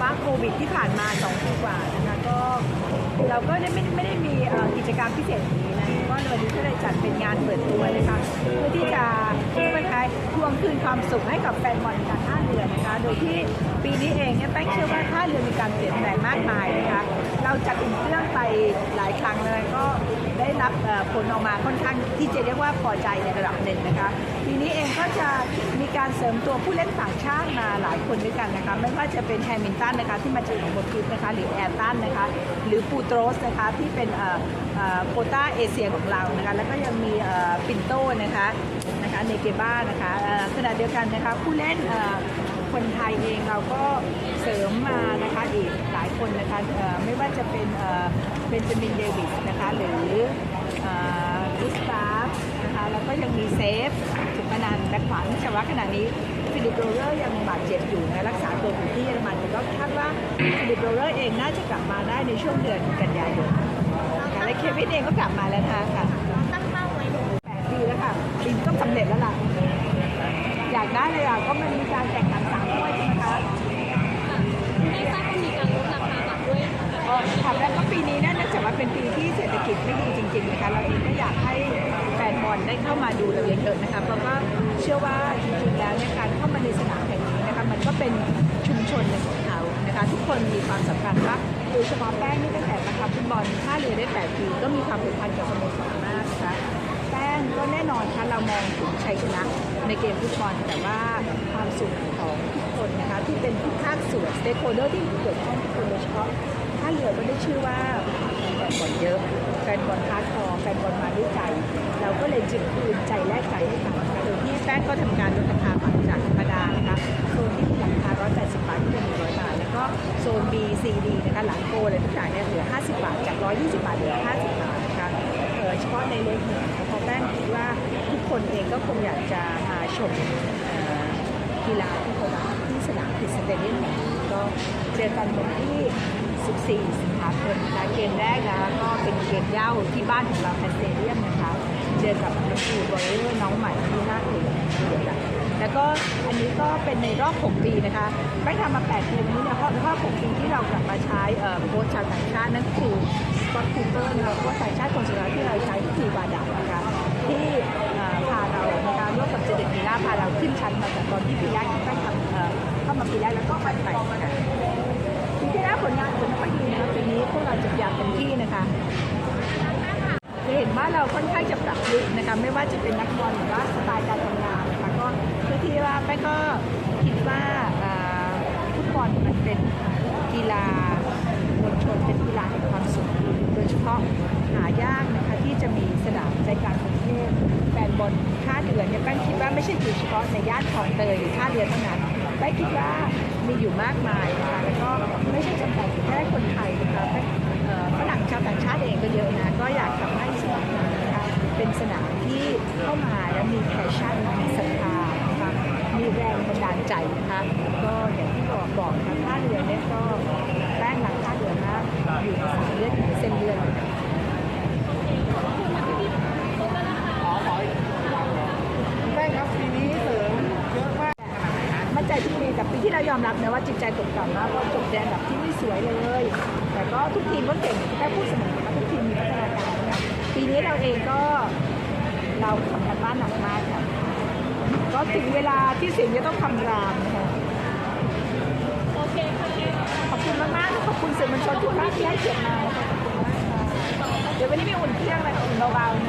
ว่าโควิดที่ผ่านมา2ปีกว่านะคะก็เราก็ไม่ไม่ไม่ได้มีกิจกรรมพิเศษนี้นะ วันนี้ก็เลยจัดเป็นงานเปิดตัวนะคะเพื่อที่จะเพื่อคล้ายทวงคืนความสุขให้กับแฟนบอลการท่าเรือนะคะ โดยที่ปีนี้เองเนี่ยแป้งเชื่อว่าท่าเรือมีการเปลี่ยนแปลงมากมายนะคะเราจัดอุ่นเครื่องไปหลายครั้งเลยก็ได้รับผลออกมาค่อนข้างที่จะเรียกว่าพอใจในระดับหนึ่งนะคะปีนี้เองก็จะมีการเสริมตัวผู้เล่นต่างชาติมาหลายคนด้วยกันนะคะไม่ว่าจะเป็นแฮมิลตันนะคะที่มาจากของโมทิฟนะคะหรือแอร์ตันนะคะหรือปูโตรสนะคะที่เป็นเออเอ่อโคต้าเอเชียของเรานะคะแล้วก็ยังมีเอ่อปินโต้นะคะนะคะเนเกบ้านะคะขณะเดียวกันนะคะผู้เล่นคนไทยเองเราก็เสริมมานะคะอีกหลายคนนะคะไม่ว่าจะเป็นเบนจามินเดวิสนะคะหรือเอ่อกุสตาฟนะคะแล้วก็ยังมีเซฟสุพนันท์แบ็คขวาที่ชวะขณะนี้ฟิลิปโรเลอร์ยังบาดเจ็บอยู่นะรักษาตัวอยู่ที่เยอรมันแต่ก็คาดว่าฟิลิปโรเลอร์เองน่าจะกลับมาได้ในช่วงเดือนกันยายนและเควินเองก็กลับมาแล้วนะคะค่ะ ตั้งเป้าไว้ แปดปีแล้วค่ะปีนต้องสำเร็จแล้วล่ะ อยากได้เลยอะก็มันมีการแข่งขันสามถ้วยใช่ไหมคะไม่ทราบว่ามีการลดราคาบัตรด้วยเออค่ะแล้วก็ปีนี้เนี่ยเนื่องจากว่าเป็นปีที่เศรษฐกิจไม่ดีจริงๆนะคะเราเองก็อยากให้แฟนบอลได้เข้ามาดูเราเยอะๆนะคะเพราะว่าเชื่อว่าจริงๆแล้วเนี่ยการเข้ามาในสนามแห่งนี้นะคะมันก็เป็นชุมชนหนึ่งของเขานะคะทุกคนมีความสำคัญว่าโดยเฉพาะแป้งนี่ตั้งแต่มาทำฟุตบอลท่าเรือได้แปดปี ก็มีความผูกพันกับสโมสรมากนะคะ แป้งก็แน่นอนค่ะเรามองถึงชัยชนะในเกมฟุตบอลแต่ว่าความสุขของทุกคนนะคะที่เป็นทุกภาคส่วนสเต็กโฮเดอร์ที่เกี่ยวข้องทุกคนโดยเฉพาะท่าเรือก็ได้ชื่อว่าแฟนบอลเยอะแฟนบอลฮาร์ดคอแฟนบอลมาด้วยใจ เราก็เลยจึงคืนใจแลกใจให้กันคะโดยที่แป้งก็ทำการลดราคาบัตรจากธรรมดานะคะโซนที่ราคา180 บาทที่เป็น100บาทแล้วก็โซน B C D นะคะหลังโกอะไรทุกอย่างเนี่ยเหลือ 50 บาทจาก 120 บาทเหลือ 50 บาท ยเฉพาะในเล็กเนี่ยเพราะแป้งคิดว่าทุกคนเองก็คงอยากจะมาชมกีฬาที่เขารักที่สนามติดสเตเดียมแห่งนี้ก็เจอกันวันที่ 14 สิงหาคมนะคะเกมแรกนะก็เป็นเกมเย้าที่บ้านของเราแพสเตเดียมนะคะ เจอกับนักบูบอลเลอร์น้องใหม่ที่น่าตื่นเต้นค่ะ แล้วก็อันนี้ก็เป็นในรอบ 6 ปีนะคะแป้งทำมา 8 ปีนี้เนี่ยรอบรอบ6ปีที่เรากลับมาใช้โค้ชชาวต่างชาตินั่นคือสกอตคูเปอร์นะคะโค้ชต่างชาติคนสุดท้ายที่เราใช้ก็คือวาดานะคะที่พาเรานะคะร่วมกับเจเด็กมีล่าพาเราขึ้นชั้นมาจากตอนที่ปีแรกที่แป้งทำเข้ามาปีแรกแล้วก็ไปไปค่ะปีที่แล้วผลงานผลไม่ค่อยดีนะคะปีนี้พวกเราจะพยายามเต็มที่นะคะจะเห็นว่าเราค่อนข้างจะปรับยุคนะคะไม่ว่าจะเป็นนักบอลหรือว่าสไตล์การทำงาน คือที่ว่าแป้งก็คิดว่าฟุตบอลมันเป็นกีฬามวลชนเป็นกีฬาแห่งความสุขโดยเฉพาะหายากนะคะที่จะมีสนามใจกลางกรุงเทพแฟนบอลท่าเรือเนี่ยแป้งคิดว่าไม่ใช่อยู่เฉพาะในย่านคลองเตยหรือท่าเรือเท่านั้นแป้งคิดว่ามีอยู่มากมายนะคะแล้วก็ไม่ใช่จำกัดแค่คนไทยนะคะแป้งฝรั่งชาวต่างชาติเองก็เยอะนะก็อยากทำให้สนามนะคะเป็นสนามที่เข้ามาแล้วมีแพชชั่นมีศรัทธา แรงบันดาลใจนะคะก็อย่างที่บอกบอกนะท่าเรือเนี่ยก็แป้งหลังท่าเรือมากอยู่ในสายเลือดอยู่ในเส้นเลือดแป้งครับปีนี้เสริมเยอะมากมั่นใจทุกปีแต่ปีที่เรายอมรับนะว่าจิตใจตกต่ำมากเพราะจบแดนแบบที่ไม่สวยเลย แต่ก็ทุกทีมก็เก่งแค่พูดเสมอว่าทุกทีมมีพัฒนาการนะคะปีนี้เราเองก็เราทำกันบ้านหนักมากค่ะ ว่าถึงเวลาที่สิ่งจะต้องทำรามนะคะโอเคค่ะขอบคุณมากๆขอบคุณสื่อมวลชนทุกท่านที่ให้เกียรติมานะคะขอบมาเดี๋ยววันนี้มีอุ่นเครื่องอะไรอุ่นเบาๆ